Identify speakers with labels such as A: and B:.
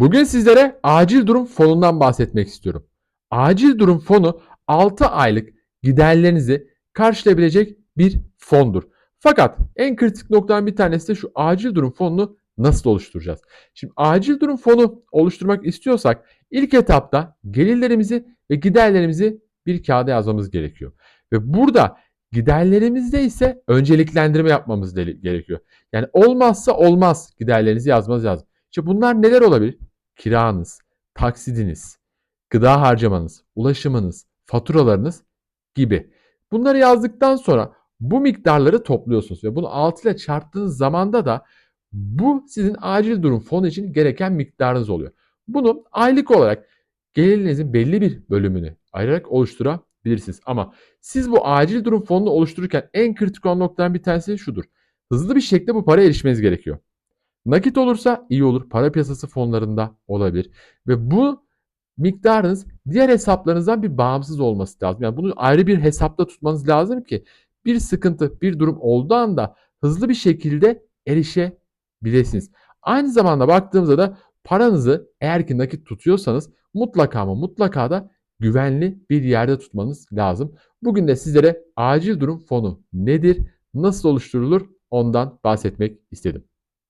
A: Bugün sizlere acil durum fonundan bahsetmek istiyorum. Acil durum fonu 6 aylık giderlerinizi karşılayabilecek bir fondur. Fakat en kritik noktadan bir tanesi de şu acil durum fonunu nasıl oluşturacağız? Şimdi acil durum fonu oluşturmak istiyorsak ilk etapta gelirlerimizi ve giderlerimizi bir kağıda yazmamız gerekiyor. Ve burada giderlerimizde ise önceliklendirme yapmamız gerekiyor. Yani olmazsa olmaz giderlerinizi yazmanız lazım. İşte bunlar neler olabilir? Kiranız, taksidiniz, gıda harcamanız, ulaşımınız, faturalarınız gibi. Bunları yazdıktan sonra bu miktarları topluyorsunuz ve bunu 6 ile çarptığınız zamanda da bu sizin acil durum fonu için gereken miktarınız oluyor. Bunu aylık olarak gelirinizin belli bir bölümünü ayırarak oluşturabilirsiniz. Ama siz bu acil durum fonunu oluştururken en kritik olan noktadan bir tanesi şudur. Hızlı bir şekilde bu paraya erişmeniz gerekiyor. Nakit olursa iyi olur. Para piyasası fonlarında olabilir. Ve bu miktarınız diğer hesaplarınızdan bir bağımsız olması lazım. Yani bunu ayrı bir hesapta tutmanız lazım ki bir sıkıntı, bir durum olduğu anda hızlı bir şekilde erişebilirsiniz. Aynı zamanda baktığımızda da paranızı eğer ki nakit tutuyorsanız mutlaka ama mutlaka da güvenli bir yerde tutmanız lazım. Bugün de sizlere acil durum fonu nedir, nasıl oluşturulur ondan bahsetmek istedim.